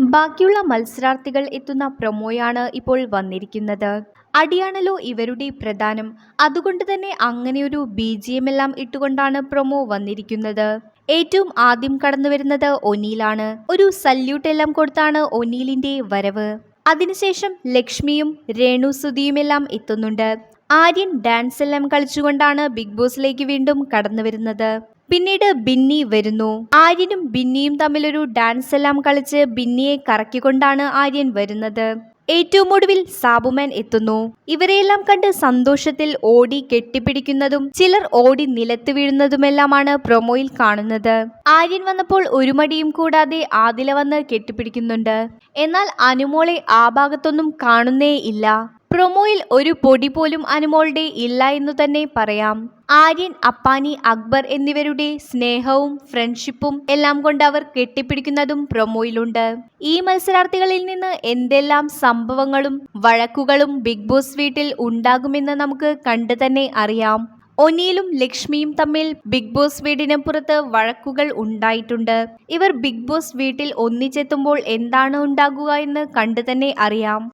ബാക്കിയുള്ള മത്സരാർത്ഥികൾ എത്തുന്ന പ്രൊമോയാണ് ഇപ്പോൾ വന്നിരിക്കുന്നത്. അടിയാണല്ലോ ഇവരുടെ പ്രധാനം. അതുകൊണ്ട് തന്നെ അങ്ങനെയൊരു ബി ജി എം എല്ലാം ഇട്ടുകൊണ്ടാണ് പ്രൊമോ വന്നിരിക്കുന്നത്. ഏറ്റവും ആദ്യം കടന്നു വരുന്നത് ഒനീലാണ്. ഒരു സല്യൂട്ട് എല്ലാം കൊടുത്താണ് ഒനീലിന്റെ വരവ്. അതിനുശേഷം ലക്ഷ്മിയും രേണു സുധിയുമെല്ലാം എത്തുന്നുണ്ട്. ആര്യൻ ഡാൻസ് എല്ലാം കളിച്ചുകൊണ്ടാണ് ബിഗ് ബോസിലേക്ക് വീണ്ടും കടന്നു വരുന്നത്. പിന്നീട് ബിന്നി വരുന്നു. ആര്യനും ബിന്നിയും തമ്മിലൊരു ഡാൻസ് എല്ലാം കളിച്ച് ബിന്നിയെ കറക്കിക്കൊണ്ടാണ് ആര്യൻ വരുന്നത്. ഏറ്റവും ഒടുവിൽ സാബുമാൻ എത്തുന്നു. ഇവരെയെല്ലാം കണ്ട് സന്തോഷത്തിൽ ഓടി കെട്ടിപ്പിടിക്കുന്നതും ചിലർ ഓടി നിലത്ത് വീഴുന്നതുമെല്ലാമാണ് പ്രൊമോയിൽ കാണുന്നത്. ആര്യൻ വന്നപ്പോൾ ഒരു മടിയും കൂടാതെ ആദില വന്ന് കെട്ടിപ്പിടിക്കുന്നുണ്ട്. എന്നാൽ അനുമോളെ ആ ഭാഗത്തൊന്നും കാണുന്നേ ഇല്ല. പ്രൊമോയിൽ ഒരു പൊടി പോലും അനുമോളുടെ ഇല്ല എന്നു തന്നെ പറയാം. ആര്യൻ അപ്പാനി അക്ബർ എന്നിവരുടെ സ്നേഹവും ഫ്രണ്ട്ഷിപ്പും എല്ലാം കൊണ്ട് അവർ കെട്ടിപ്പിടിക്കുന്നതും പ്രൊമോയിലുണ്ട്. ഈ മത്സരാർത്ഥികളിൽ നിന്ന് എന്തെല്ലാം സംഭവങ്ങളും വഴക്കുകളും ബിഗ് ബോസ് വീട്ടിൽ ഉണ്ടാകുമെന്ന് നമുക്ക് കണ്ടു തന്നെ അറിയാം. ഒനിയിലും ലക്ഷ്മിയും തമ്മിൽ ബിഗ് ബോസ് വീടിന് പുറത്ത് വഴക്കുകൾ ഉണ്ടായിട്ടുണ്ട്. ഇവർ ബിഗ് ബോസ് വീട്ടിൽ ഒന്നിച്ചെത്തുമ്പോൾ എന്താണ് ഉണ്ടാകുക എന്ന് കണ്ടു തന്നെ അറിയാം.